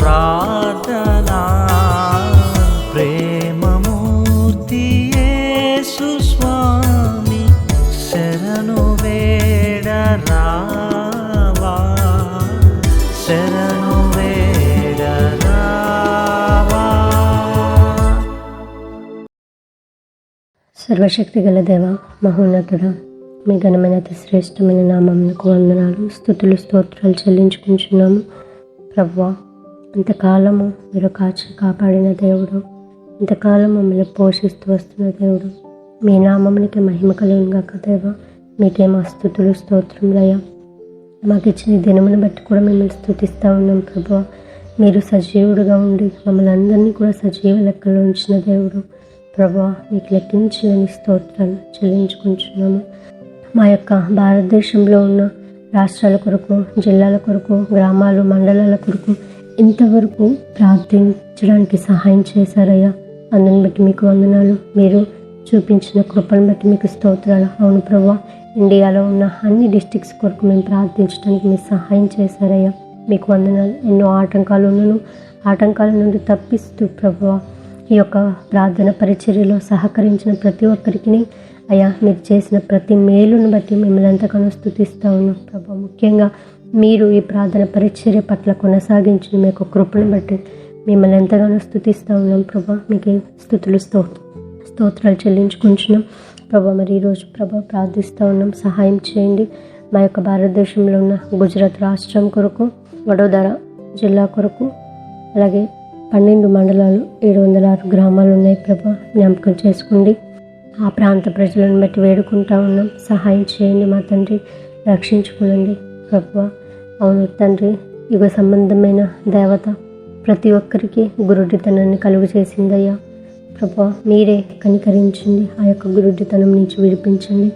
ప్రార్థనా. ప్రేమమూర్తి యేసు స్వామి శరణు వేడరావా శరణు వేడరావా సర్వశక్తి గల దేవ మహోన్నతుడ మీ ఘనమైన శ్రేష్టమైన నామమునకు వందనాలు స్థుతులు స్తోత్రాలు చెల్లించుకుంటున్నాము. ప్రవ్వా ఇంతకాలము మీరు కాచి కాపాడిన దేవుడు ఇంతకాలం మమ్మల్ని పోషిస్తూ వస్తున్న దేవుడు. మీ నామమునికి మహిమ కలుగుగాక దేవా మీకే మా స్థుతులు స్తోత్రములయ్యా. మాకు ఇచ్చిన దినమును బట్టి కూడా మిమ్మల్ని స్థుతిస్తూ ఉన్నాం ప్రభు. మీరు సజీవుడుగా ఉండి మమ్మల్ని అందరినీ కూడా సజీవ లెక్కలో ఉంచిన దేవుడు. ప్రభా మీకు లెక్కించలేని స్తోత్రాలు చెల్లించుకుంటున్నాము. మా యొక్క భారతదేశంలో ఉన్న రాష్ట్రాల కొరకు జిల్లాల కొరకు గ్రామాలు మండలాల కొరకు ఇంతవరకు ప్రార్థించడానికి సహాయం చేశారయ్యా. అందుని బట్టి మీకు వందనాలు. మీరు చూపించిన కృపను బట్టి మీకు స్తోత్రాలు. అవును ప్రభా ఇండియాలో ఉన్న అన్ని డిస్టిక్స్ కొరకు మేము ప్రార్థించడానికి మీరు సహాయం చేశారయ్యా. మీకు వందనాలు. ఎన్నో ఆటంకాలు ఉన్నను. ఆటంకాల నుండి తప్పిస్తూ ప్రభా ఈ యొక్క ప్రార్థన పరిచర్యలో సహకరించిన ప్రతి ఒక్కరికి అయ్యా మీరు చేసిన ప్రతి మేలును బట్టి మిమ్మల్ని ఎంతగానో స్థుతిస్తూ ఉన్నాం ప్రభా. ముఖ్యంగా మీరు ఈ ప్రార్థన పరిచర్య పట్ల కొనసాగించిన మీ యొక్క కృపను బట్టి మిమ్మల్ని ఎంతగానో స్థుతిస్తూ ఉన్నాం ప్రభా. మీకు స్థుతులు స్తో స్తోత్రాలు చెల్లించుకుంటున్నాం. ప్రభా మరి ఈరోజు ప్రభా ప్రార్థిస్తూ ఉన్నాం. సహాయం చేయండి. మా యొక్క భారతదేశంలో ఉన్న గుజరాత్ రాష్ట్రం కొరకు వడోదర జిల్లా కొరకు అలాగే పన్నెండు మండలాలు ఏడు వందల ఆరు గ్రామాలు ఉన్నాయి ప్రభా. జ్ఞాపకం చేసుకోండి. ఆ ప్రాంత ప్రజలను బట్టి వేడుకుంటా ఉన్నాం. సహాయం చేయండి మా తండ్రి. రక్షించుకోనండి ప్రభు అవును తండ్రి యుగ సంబంధమైన దేవత ప్రతి ఒక్కరికి గురుడితనాన్ని కలుగు చేసిందయ్యా ప్రభా మీరే కనికరించండి. ఆ యొక్క గురుడితనం నుంచి విడిపించండి.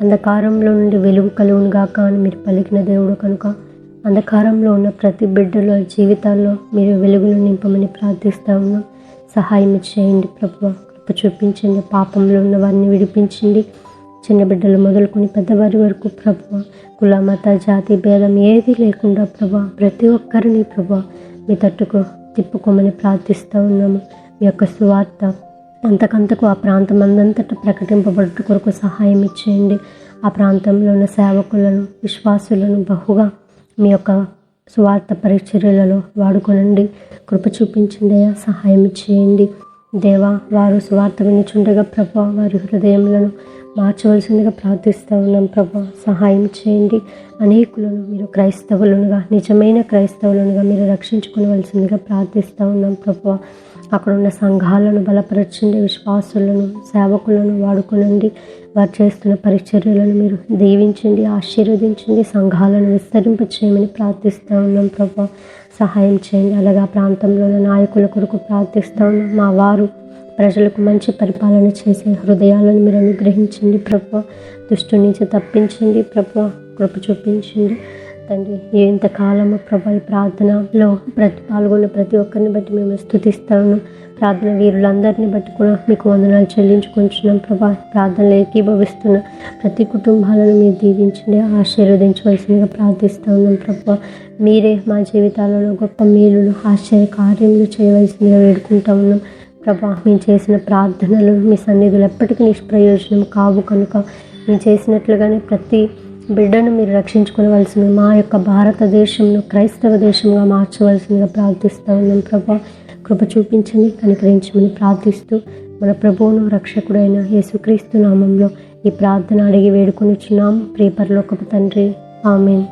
అంధకారంలో నుండి వెలుగు కలుగును గాక అని మీరు పలికిన దేవుడు కనుక అంధకారంలో ఉన్న ప్రతి బిడ్డల జీవితాల్లో మీరు వెలుగును నింపమని ప్రార్థిస్తా ఉన్నాం. సహాయం చేయండి ప్రభు. కృప చూపించండి పాపంలో ఉన్న వారిని విడిపించండి చిన్న బిడ్డలు మొదలుకొని పెద్దవారి వరకు ప్రభు. కుల మత జాతి భేదం ఏది లేకుండా ప్రభా. ప్రతి ఒక్కరిని ప్రభా. మీ తట్టుకు తిప్పుకోమని ప్రార్థిస్తూ ఉన్నాము. మీ యొక్క సువార్త అంతకంతకు ఆ ప్రాంతం అందంతటా ప్రకటింపబడుట కొరకు సహాయం ఇచ్చేయండి. ఆ ప్రాంతంలో ఉన్న సేవకులను విశ్వాసులను బహుగా మీ యొక్క సువార్త పరిచర్యలలో వాడుకొనండి. కృప చూపించండి. సహాయం చేయండి దేవా వారు సువార్త వినిచుండగా ప్రభా వారి హృదయములను మార్చవలసిందిగా ప్రార్థిస్తూ ఉన్నాం ప్రభా. సహాయం చేయండి. అనేకులను మీరు క్రైస్తవులనుగా నిజమైన క్రైస్తవులనుగా మీరు రక్షించుకునవలసిందిగా ప్రార్థిస్తూ ఉన్నాం ప్రభా. అక్కడ ఉన్న సంఘాలను బలపరచండి విశ్వాసులను సేవకులను వాడుకునండి. వారు చేస్తున్న పరిచర్యలను మీరు దీవించండి ఆశీర్వదించండి సంఘాలను విస్తరింప చేయమని ప్రార్థిస్తూ ఉన్నాం ప్రభా. సహాయం చేయండి. అలాగే ఆ ప్రాంతంలో నాయకుల కొరకు ప్రార్థిస్తూ ఉన్నాం. మా వారు ప్రజలకు మంచి పరిపాలన చేసే హృదయాలను మీరు అనుగ్రహించండి. ప్రభా దుష్టు నుంచి తప్పించండి. ప్రభు కృప చూపించండి. తండ్రి ఇంతకాలము ప్రభు ఈ ప్రార్థనలో ప్రతి పాల్గొన్న ప్రతి ఒక్కరిని బట్టి మేము స్థుతిస్తాను ప్రార్థన వీరులందరినీ బట్టి కూడా మీకు వందనాలు చెల్లించుకుంటున్నాం. ప్రభా ప్రార్థనలు ఏకీభవిస్తున్న ప్రతి కుటుంబాలను మీరు దీవించండి. ఆశీర్వదించవలసిందిగా ప్రార్థిస్తూ ఉన్నాం ప్రభా. మీరే మా జీవితాలలో గొప్ప మేలులు ఆశ్చర్య కార్యములు చేయవలసిందిగా వేడుకుంటా ఉన్నాం. ప్రభా మేము చేసిన ప్రార్థనలు మీ సన్నిధులు ఎప్పటికీ నిష్ప్రయోజనం కావు కనుక. మేము చేసినట్లుగానే ప్రతి బిడ్డను మీరు రక్షించుకోవలసింది మా యొక్క భారతదేశంను క్రైస్తవ దేశంగా మార్చవలసిందిగా ప్రార్థిస్తూ ఉన్నాం ప్రభా. కృప చూపించండి కనికరించమని ప్రార్థిస్తూ మన ప్రభువును రక్షకుడైన యేసుక్రీస్తు నామంలో ఈ ప్రార్థన అడిగి వేడుకొనిచున్నాం. ప్రియపరలోకపు తండ్రి ఆమెన్.